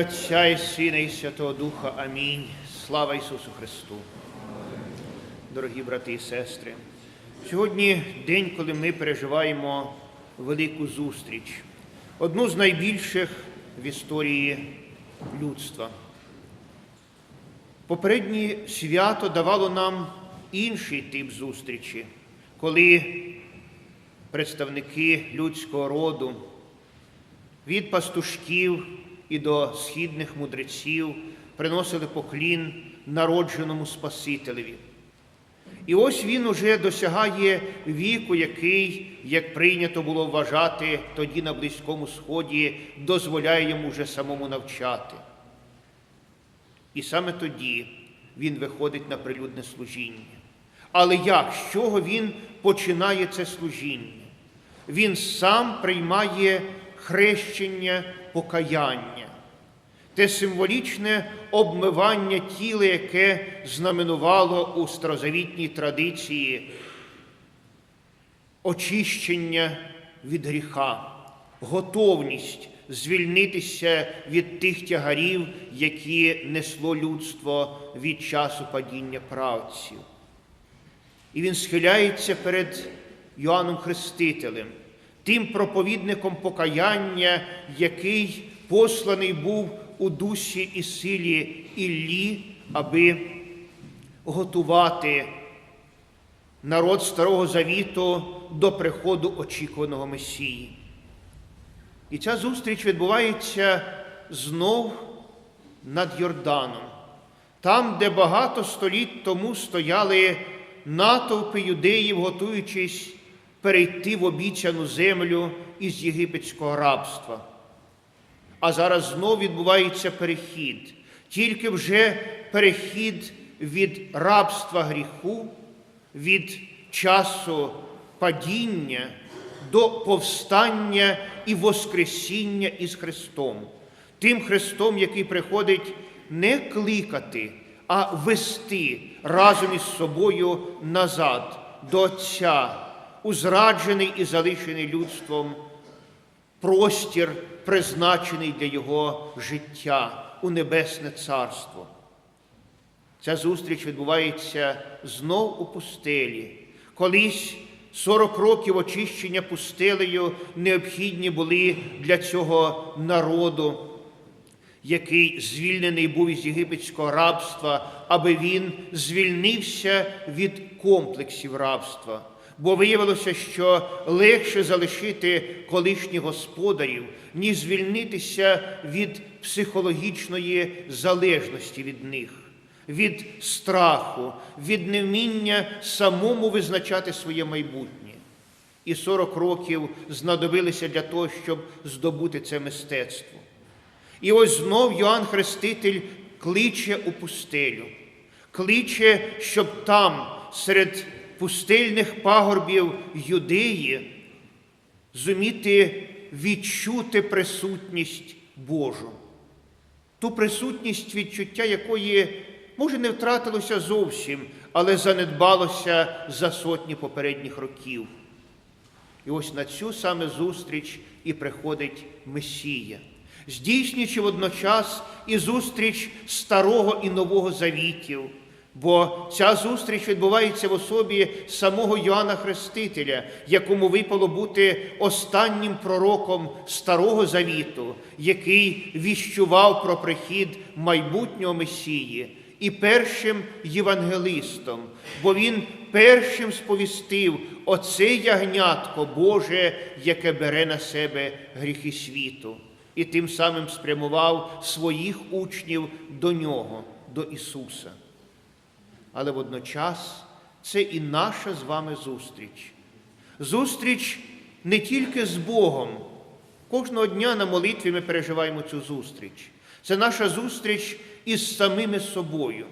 Отця і Сина, і Святого Духа. Амінь. Слава Ісусу Христу. Дорогі брати і сестри, сьогодні день, коли ми переживаємо велику зустріч, одну з найбільших в історії людства. Попереднє свято давало нам інший тип зустрічі, коли представники людського роду від пастушків і до східних мудреців приносили поклін народженому Спасителеві. І ось він уже досягає віку, який, як прийнято було вважати тоді на Близькому Сході, дозволяє йому вже самому навчати. І саме тоді він виходить на прилюдне служіння. Але як? З чого він починає це служіння? Він сам приймає хрещення покаяння, те символічне обмивання тіла, яке знаменувало у старозавітній традиції очищення від гріха, готовність звільнитися від тих тягарів, які несло людство від часу падіння правців. І він схиляється перед Йоанном Хрестителем, тим проповідником покаяння, який посланий був у дусі і силі Іллі, аби готувати народ Старого Завіту до приходу очікуваного Месії. І ця зустріч відбувається знов над Йорданом, там, де багато століть тому стояли натовпи юдеїв, готуючись перейти в обіцяну землю із єгипетського рабства. А зараз знов відбувається перехід, тільки вже перехід від рабства гріху, від часу падіння до повстання і Воскресіння із Христом, тим Христом, який приходить не кликати, а вести разом із собою назад до Отця, у зраджений і залишений людством простір, призначений для Його життя у Небесне Царство. Ця зустріч відбувається знов у пустелі. Колись 40 років очищення пустелею необхідні були для цього народу, який звільнений був із єгипетського рабства, аби він звільнився від комплексів рабства. Бо виявилося, що легше залишити колишніх господарів, ніж звільнитися від психологічної залежності від них, від страху, від невміння самому визначати своє майбутнє. І 40 років знадобилися для того, щоб здобути це мистецтво. І ось знов Йоанн Хреститель кличе у пустелю, кличе, щоб там, серед пустельних пагорбів юдеї, зуміти відчути присутність Божу, ту присутність відчуття якої, може, не втратилося зовсім, але занедбалося за сотні попередніх років. І ось на цю саме зустріч і приходить Месія, здійснюючи водночас і зустріч старого і нового завітів. Бо ця зустріч відбувається в особі самого Йоанна Хрестителя, якому випало бути останнім пророком Старого Завіту, який віщував про прихід майбутнього Месії, і першим євангелистом, бо він першим сповістив оце ягнятко Боже, яке бере на себе гріхи світу, і тим самим спрямував своїх учнів до нього, до Ісуса але водночас це і наша з вами зустріч. Зустріч не тільки з Богом. Кожного дня на молитві ми переживаємо цю зустріч. Це наша зустріч із самими собою.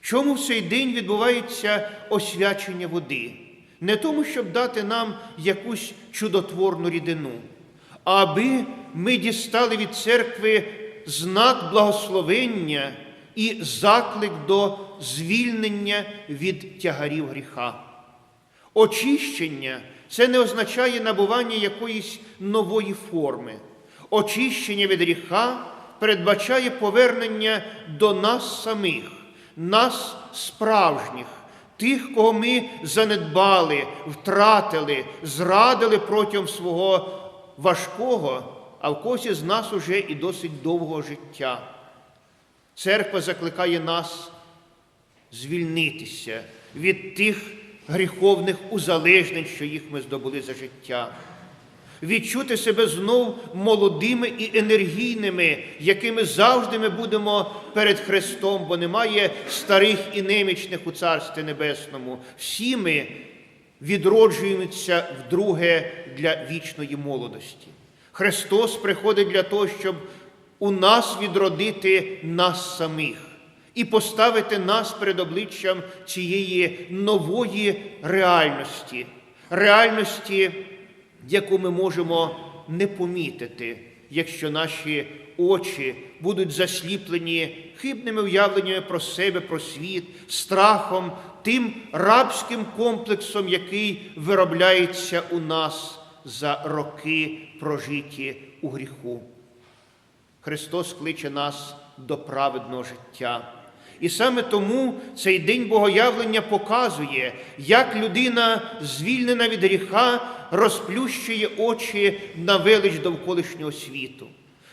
Чому в цей день відбувається освячення води? Не тому, щоб дати нам якусь чудотворну рідину, а аби ми дістали від церкви знак благословення і заклик до звільнення від тягарів гріха. Очищення це не означає набування якоїсь нової форми. Очищення від гріха передбачає повернення до нас самих, нас справжніх, тих, кого ми занедбали, втратили, зрадили протягом свого важкого, а в когось з нас уже і досить довгого життя. Церква закликає нас звільнитися від тих гріховних узалежнень, що їх ми здобули за життя, відчути себе знов молодими і енергійними, якими завжди ми будемо перед Христом, бо немає старих і немічних у Царстві Небесному. Всі ми відроджуємося вдруге для вічної молодості. Христос приходить для того, щоб у нас відродити нас самих і поставити нас перед обличчям цієї нової реальності, реальності, яку ми можемо не помітити, якщо наші очі будуть засліплені хибними уявленнями про себе, про світ, страхом, тим рабським комплексом, який виробляється у нас за роки прожиті у гріху. Христос кличе нас до праведного життя. І саме тому цей день Богоявлення показує, як людина, звільнена від гріха, розплющує очі на велич довколишнього світу.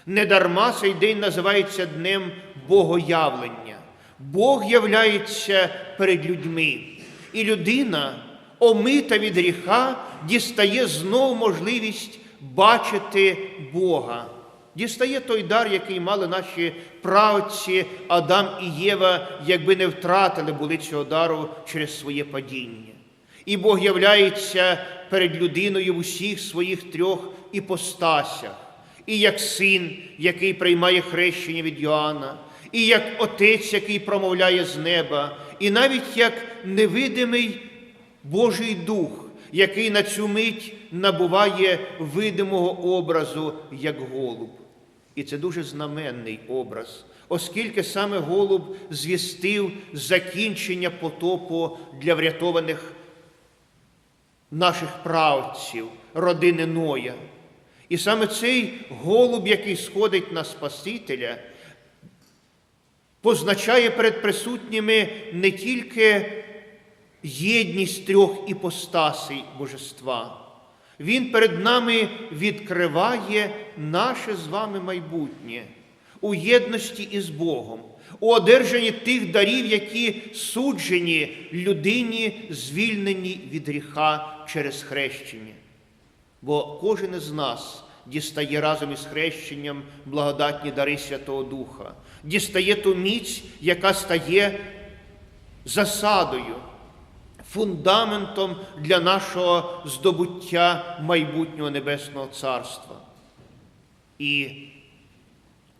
Недарма цей день називається Днем Богоявлення. Бог являється перед людьми, і людина, омита від гріха, дістає знов можливість бачити Бога. Дістає той дар, який мали наші правці Адам і Єва, якби не втратили були цього дару через своє падіння. І Бог являється перед людиною в усіх своїх трьох іпостасях, і як син, який приймає хрещення від Йоанна, і як Отець, який промовляє з неба, і навіть як невидимий Божий Дух, який на цю мить набуває видимого образу, як голуб. І це дуже знаменний образ, оскільки саме голуб звістив закінчення потопу для врятованих наших правців, родини Ноя. І саме цей голуб, який сходить на Спасителя, позначає перед присутніми не тільки єдність трьох іпостасей Божества. Він перед нами відкриває наше з вами майбутнє у єдності із Богом, у одержанні тих дарів, які суджені людині, звільнені від гріха через хрещення. Бо кожен із нас дістає разом із хрещенням благодатні дари Святого Духа, дістає ту міць, яка стає засадою фундаментом для нашого здобуття майбутнього Небесного Царства. І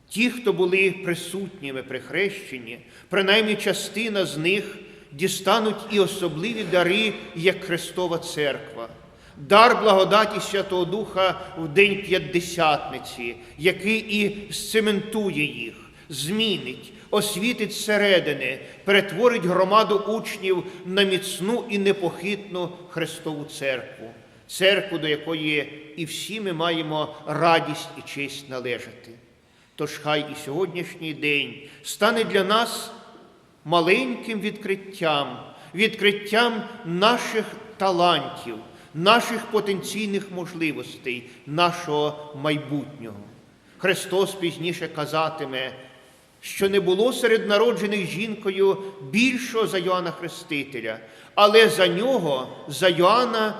ті, хто були присутніми при хрещенні, принаймні частина з них дістануть і особливі дари, як Христова Церква. Дар благодаті Святого Духа в День П'ятдесятниці, який і сцементує їх, змінить, освітить зсередини, перетворить громаду учнів на міцну і непохитну Христову церкву, церкву, до якої і всі ми маємо радість і честь належати. Тож хай і сьогоднішній день стане для нас маленьким відкриттям, відкриттям наших талантів, наших потенційних можливостей, нашого майбутнього. Христос пізніше казатиме, що не було серед народжених жінкою більшого за Йоанна Хрестителя, але за нього, за Йоанна,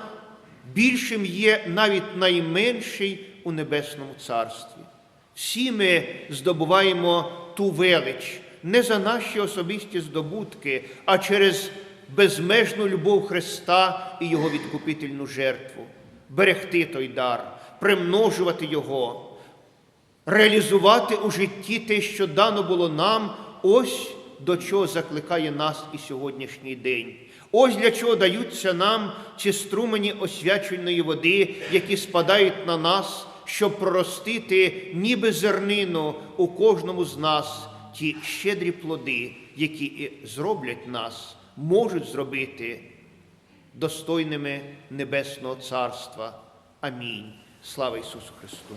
більшим є навіть найменший у Небесному Царстві. Всі ми здобуваємо ту велич не за наші особисті здобутки, а через безмежну любов Христа і Його відкупительну жертву, берегти той дар, примножувати Його реалізувати у житті те, що дано було нам, ось до чого закликає нас і сьогоднішній день. Ось для чого даються нам ці струмені освяченої води, які спадають на нас, щоб проростити, ніби зернину у кожному з нас ті щедрі плоди, які і зроблять нас, можуть зробити достойними Небесного Царства. Амінь. Слава Ісусу Христу!